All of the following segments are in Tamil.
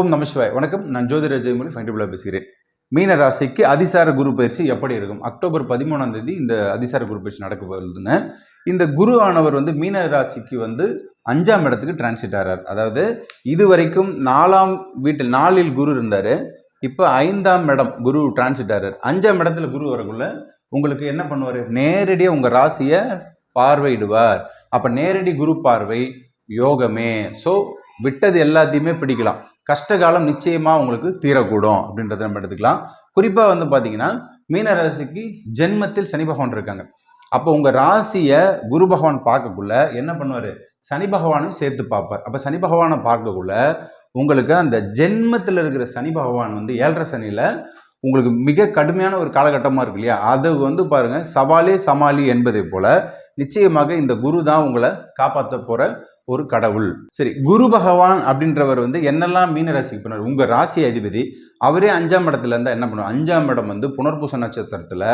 ஓம் நமசிவாய் வணக்கம். நான் ஜோதிர ஜெயமொழி ஃபைண்டிபிளாக பேசுகிறேன். மீன ராசிக்கு அதிசார குரு பயிற்சி எப்படி இருக்கும்? அக்டோபர் பதிமூணாம் தேதி இந்த அதிசார குரு பயிற்சி நடக்க போகுதுங்க இந்த குரு ஆனவர் வந்து மீன ராசிக்கு வந்து அஞ்சாம் இடத்துக்கு டிரான்சிட் ஆகிறார் அதாவது இது வரைக்கும் நாலாம் வீட்டில் நாலில் குரு இருந்தார். இப்போ ஐந்தாம் இடம் குரு டிரான்சிட் ஆகிறார் அஞ்சாம் இடத்துல குரு வரக்குள்ள உங்களுக்கு என்ன பண்ணுவார்? நேரடியாக உங்கள் ராசியை பார்வையிடுவார். அப்போ நேரடி குரு பார்வை யோகமே. ஸோ விட்டது எல்லாத்தையுமே பிடிக்கலாம். கஷ்டகாலம் நிச்சயமாக உங்களுக்கு தீரக்கூடும் அப்படின்றத நம்ம எடுத்துக்கலாம். குறிப்பாக வந்து பார்த்தீங்கன்னா மீன ராசிக்கு ஜென்மத்தில் சனி பகவான் இருக்காங்க. அப்போ உங்கள் ராசியை குரு பகவான் பார்க்கக்குள்ள என்ன பண்ணுவார்? சனி பகவானும் சேர்த்து பார்ப்பார். அப்போ சனி பகவானை பார்க்கக்குள்ள உங்களுக்கு அந்த ஜென்மத்தில் இருக்கிற சனி பகவான் வந்து ஏழரை சனியில் உங்களுக்கு மிக கடுமையான ஒரு காலகட்டமாக இருக்கு இல்லையா? அது வந்து பாருங்கள் சவாலே சமாளி என்பதை போல நிச்சயமாக இந்த குரு தான் உங்களை காப்பாற்ற போகிற ஒரு கடவுள். சரி குரு பகவான் அப்படின்றவர் வந்து என்னெல்லாம் மீன ராசிக்கு பண்ணார் உங்கள் ராசி அதிபதி அவரே அஞ்சாம் இடத்துல இருந்தால் என்ன பண்ணுவார்? அஞ்சாம் இடம் வந்து புனர்பூச நட்சத்திரத்தில்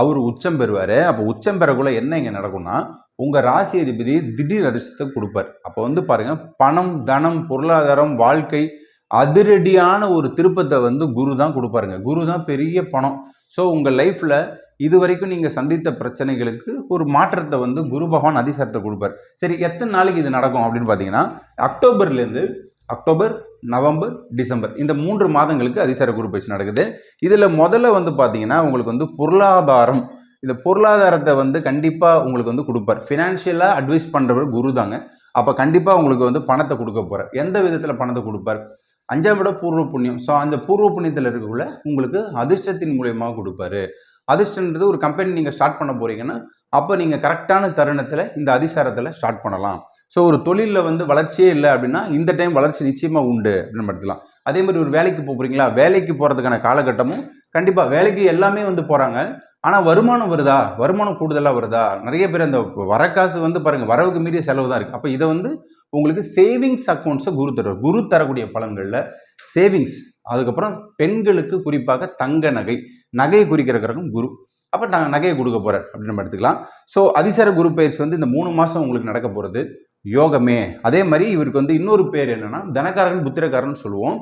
அவர் உச்சம் பெறுவார். அப்போ உச்சம் பெறக்குள்ள என்ன இங்கே நடக்கும்னா உங்கள் ராசி அதிபதி திடீர் அதிர்ஷ்டத்தை கொடுப்பார். அப்போ வந்து பாருங்கள் பணம் தனம் பொருளாதாரம் வாழ்க்கை அதிரடியான ஒரு திருப்பத்தை வந்து குரு தான் கொடுப்பாருங்க. குரு தான் பெரிய பணம். ஸோ உங்கள் லைஃப்பில் இது வரைக்கும் நீங்கள் சந்தித்த பிரச்சனைகளுக்கு ஒரு மாற்றத்தை வந்து குரு பகவான் அதிசாரத்தை கொடுப்பார். சரி எத்தனை நாளைக்கு இது நடக்கும் அப்படின்னு பார்த்தீங்கன்னா அக்டோபர்லேருந்து அக்டோபர் நவம்பர் டிசம்பர் இந்த மூன்று மாதங்களுக்கு அதிசார குரு பயிற்சி நடக்குது. இதில் முதல்ல வந்து பார்த்தீங்கன்னா உங்களுக்கு வந்து பொருளாதாரம். இந்த பொருளாதாரத்தை வந்து கண்டிப்பாக உங்களுக்கு வந்து கொடுப்பார். ஃபினான்ஷியலாக அட்வைஸ் பண்ணுறவர் குரு தாங்க. அப்போ கண்டிப்பாக உங்களுக்கு வந்து பணத்தை கொடுக்க போகிறார் எந்த விதத்தில் பணத்தை கொடுப்பார்? அஞ்சாம் விட பூர்வ புண்ணியம். ஸோ அந்த பூர்வ புண்ணியத்தில் இருக்கக்குள்ள உங்களுக்கு அதிர்ஷ்டத்தின் மூலியமாக கொடுப்பாரு. அதிர்ஷ்டன்றது ஒரு கம்பெனி நீங்கள் ஸ்டார்ட் பண்ண போகிறீங்கன்னா அப்போ நீங்கள் கரெக்டான தருணத்தில் இந்த அதிசாரத்தில் ஸ்டார்ட் பண்ணலாம். ஸோ ஒரு தொழிலில் வந்து வளர்ச்சியே இல்லை அப்படின்னா இந்த டைம் வளர்ச்சி நிச்சயமாக உண்டு அப்படின்னு எடுத்துக்கலாம் அதே மாதிரி ஒரு வேலைக்கு போக போகிறீங்களா வேலைக்கு போகிறதுக்கான காலகட்டமும் கண்டிப்பாக வேலைக்கு எல்லாமே வந்து போகிறாங்க ஆனால் வருமானம் வருதா? வருமானம் கூடுதலாக வருதா? நிறைய பேர் அந்த வர காசு வந்து பாருங்கள் வரவுக்கு மீறிய செலவு தான் இருக்குது அப்போ இதை வந்து உங்களுக்கு சேவிங்ஸ் அக்கௌண்ட்ஸை குரு தர குரு தரக்கூடிய பலன்களில் சேவிங்ஸ் அதுக்கப்புறம் பெண்களுக்கு குறிப்பாக தங்க நகை. நகையை குறிக்கிறக்கிறக்கும் குரு. அப்போ நாங்கள் நகையை கொடுக்க போகிறார் அப்படின்னு நம்ம எடுத்துக்கலாம். ஸோ அதிசார குரு பயிற்சி வந்து இந்த மூணு மாதம் உங்களுக்கு நடக்க போகிறது யோகமே. அதே மாதிரி இவருக்கு வந்து இன்னொரு பேர் என்னென்னா தனக்காரன் புத்திரக்காரன் சொல்லுவோம்.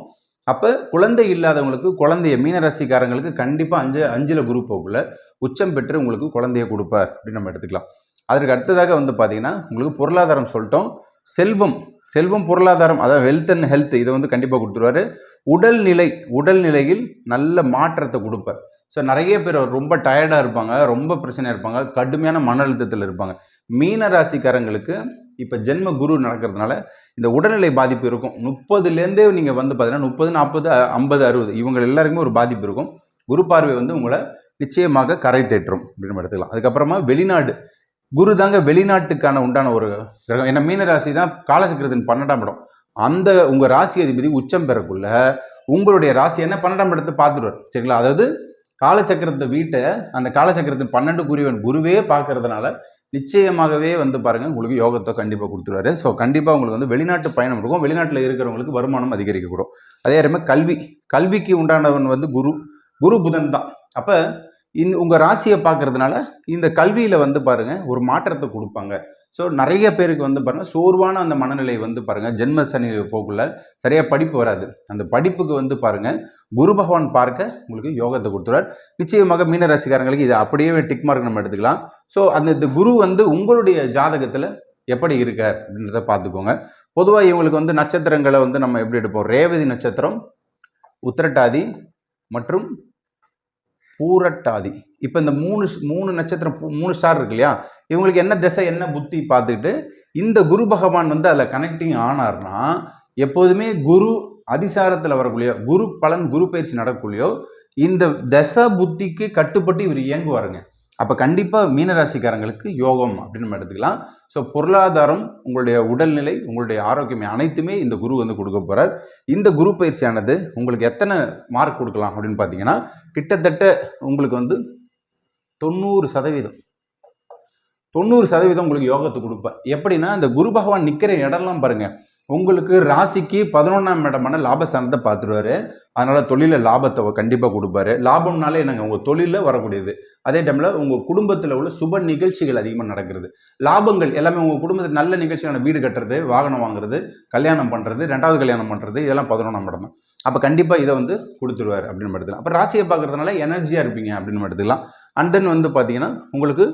அப்போ குழந்தை இல்லாதவங்களுக்கு குழந்தைய மீனராசிக்காரங்களுக்கு கண்டிப்பாக அஞ்சு அஞ்சில் குரு உச்சம் பெற்று உங்களுக்கு குழந்தைய கொடுப்பார் அப்படின்னு நம்ம எடுத்துக்கலாம். அதற்கு அடுத்ததாக வந்து பார்த்தீங்கன்னா உங்களுக்கு பொருளாதாரம் சொல்லிட்டோம். செல்வம் செல்வம் பொருளாதாரம் அதாவது வெல்த் அண்ட் ஹெல்த் இதை வந்து கண்டிப்பாக கொடுத்துருவாரு. உடல்நிலை உடல்நிலையில் நல்ல மாற்றத்தை கொடுப்பார். ஸோ நிறைய பேர் ரொம்ப டயர்டாக இருப்பாங்க ரொம்ப பிரச்சனையாக இருப்பாங்க கடுமையான மன அழுத்தத்தில் இருப்பாங்க. மீன ராசிக்காரங்களுக்கு இப்போ ஜென்ம குரு நடக்கிறதுனால இந்த உடல்நிலை பாதிப்பு இருக்கும். முப்பதுலேருந்தே நீங்கள் வந்து பார்த்தீங்கன்னா முப்பது நாற்பது ஐம்பது அறுபது இவங்க எல்லாருக்குமே ஒரு பாதிப்பு இருக்கும். குரு பார்வை வந்து உங்களை நிச்சயமாக கரை தேற்றும் அப்படின்னு நம்ம எடுத்துக்கலாம். அதுக்கப்புறமா வெளிநாடு. குரு தாங்க வெளிநாட்டுக்கான உண்டான ஒரு கிரகம். ஏன்னா மீன ராசி தான் காலசக்கரத்தின் பன்னெண்டாம் இடம். அந்த உங்கள் ராசி அதிபதி உச்சம் பெறக்குள்ள உங்களுடைய ராசி என்ன பன்னெண்டாம் இடத்தை பார்த்துடுவார். சரிங்களா? அதாவது காலச்சக்கரத்தை வீட்டை அந்த காலச்சக்கரத்தின் பன்னெண்டு குருவன் குருவே பார்க்கறதுனால நிச்சயமாகவே வந்து பாருங்கள் உங்களுக்கு யோகத்தை கண்டிப்பாக கொடுத்துருவாரு. ஸோ கண்டிப்பாக உங்களுக்கு வந்து வெளிநாட்டு பயணம் இருக்கும். வெளிநாட்டில் இருக்கிறவங்களுக்கு வருமானம் அதிகரிக்கக்கூடும். அதே மாதிரி கல்வி கல்விக்கு உண்டானவன் வந்து குரு குரு புதன் தான். அப்போ இந்த உங்கள் ராசியை பார்க்கறதுனால இந்த கல்வியில் வந்து பாருங்கள் ஒரு மாற்றத்தை கொடுப்பாங்க. ஸோ நிறைய பேருக்கு வந்து பாருங்கள் சோர்வான அந்த மனநிலை வந்து பாருங்கள் ஜென்ம சனி போக்குள்ள சரியாக படிப்பு வராது. அந்த படிப்புக்கு வந்து பாருங்கள் குரு பகவான் பார்க்க உங்களுக்கு யோகத்தை கொடுத்துருவார். நிச்சயமாக மீன ராசிக்காரங்களுக்கு இது அப்படியே டிக் மார்க் நம்ம எடுத்துக்கலாம். ஸோ அந்த இந்த குரு வந்து உங்களுடைய ஜாதகத்தில் எப்படி இருக்கார் அப்படின்றத பார்த்துக்கோங்க. பொதுவாக இவங்களுக்கு வந்து நட்சத்திரங்களை வந்து நம்ம எப்படி எடுப்போம்? ரேவதி நட்சத்திரம் உத்திரட்டாதி மற்றும் பூரட்டாதி. இப்போ இந்த மூணு மூணு நட்சத்திரம் மூணு ஸ்டார் இருக்கு இல்லையா? இவங்களுக்கு என்ன திசை என்ன புத்தி பார்த்துக்கிட்டு இந்த குரு பகவான் வந்து அதில் கனெக்டிங் ஆனார்னா எப்போதுமே குரு அதிசாரத்தில் வரக்கூடிய குரு பலன் குரு பயிற்சி நடக்கக்கூடியோ இந்த தச புத்திக்கு கட்டுப்பட்டு இவர் இயங்குவாருங்க. அப்போ கண்டிப்பாக மீனராசிக்காரங்களுக்கு யோகம் அப்படின்னு நம்ம எடுத்துக்கலாம். ஸோ பொருளாதாரம் உங்களுடைய உடல்நிலை உங்களுடைய ஆரோக்கியம் அனைத்துமே இந்த குரு வந்து கொடுக்க போகிறார் இந்த குரு பயிற்சியானது உங்களுக்கு எத்தனை மார்க் கொடுக்கலாம் அப்படின்னு பார்த்தீங்கன்னா கிட்டத்தட்ட உங்களுக்கு வந்து தொண்ணூறு சதவீதம். தொண்ணூறு சதவீதம் உங்களுக்கு யோகத்தை கொடுப்பேன் எப்படின்னா இந்த குரு பகவான் நிற்கிற இடம்லாம் பாருங்கள் உங்களுக்கு ராசிக்கு பதினொன்றாம் இடமான லாபஸ்தானத்தை பார்த்துருவாரு. அதனால் தொழிலில் லாபத்தை கண்டிப்பாக கொடுப்பாரு. லாபம்னாலே என்னங்க உங்கள் தொழிலில் வரக்கூடியது. அதே டைமில் உங்கள் குடும்பத்தில் உள்ள சுப நிகழ்ச்சிகள் அதிகமாக நடக்கிறது. லாபங்கள் எல்லாமே உங்கள் குடும்பத்தில் நல்ல நிகழ்ச்சியான வீடு கட்டுறது வாகனம் வாங்குறது கல்யாணம் பண்ணுறது ரெண்டாவது கல்யாணம் பண்ணுறது இதெல்லாம் பதினொன்றாம் இடம் தான். அப்போ கண்டிப்பாக இதை வந்து கொடுத்துருவார் அப்படின்னு எடுத்துக்கலாம். அப்போ ராசியை பார்க்குறதுனால எனர்ஜியாக இருப்பீங்க அப்படின்னு எடுத்துக்கலாம். அண்ட் தென் வந்து பார்த்தீங்கன்னா உங்களுக்கு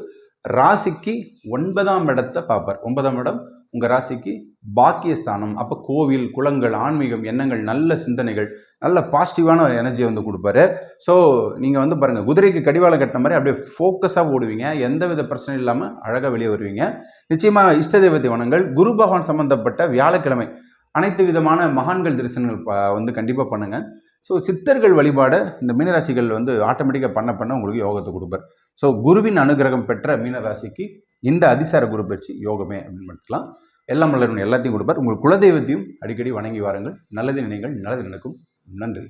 ராசிக்கு ஒன்பதாம் இடத்தை பார்ப்பார். ஒன்பதாம் இடம் உங்கள் ராசிக்கு பாக்கியஸ்தானம். அப்போ கோவில் குளங்கள் ஆன்மீகம் எண்ணங்கள் நல்ல சிந்தனைகள் நல்ல பாசிட்டிவான எனர்ஜியை வந்து கொடுப்பாரு. ஸோ நீங்கள் வந்து பாருங்கள் குதிரைக்கு கடிவாளம் கட்டின மாதிரி அப்படியே ஃபோக்கஸாக ஓடுவீங்க. எந்த வித பிரச்சனையும் இல்லாமல் அழகாக வெளியே வருவீங்க. நிச்சயமாக இஷ்ட தெய்வத்தை வனங்கள் குரு பகவான் சம்மந்தப்பட்ட வியாழக்கிழமை அனைத்து விதமான மகான்கள் தரிசனங்கள் வந்து கண்டிப்பாக பண்ணுங்கள் ஸோ சித்தர்கள் வழிபாடு இந்த மீனராசிகள் வந்து ஆட்டோமேட்டிக்காக பண்ண பண்ண உங்களுக்கு யோகத்தை கொடுப்பார். ஸோ குருவின் அனுகிரகம் பெற்ற மீனராசிக்கு இந்த அதிசார குரு பயிற்சி யோகமே அப்படின்னு எடுத்துக்கலாம். எல்லாம் வல்லவன் எல்லாத்தையும் கொடுப்பார். உங்கள் குலதெய்வத்தையும் அடிக்கடி வணங்கி வாருங்கள். நல்லது நினைங்கள். நல்லது நடக்கும். நன்றி.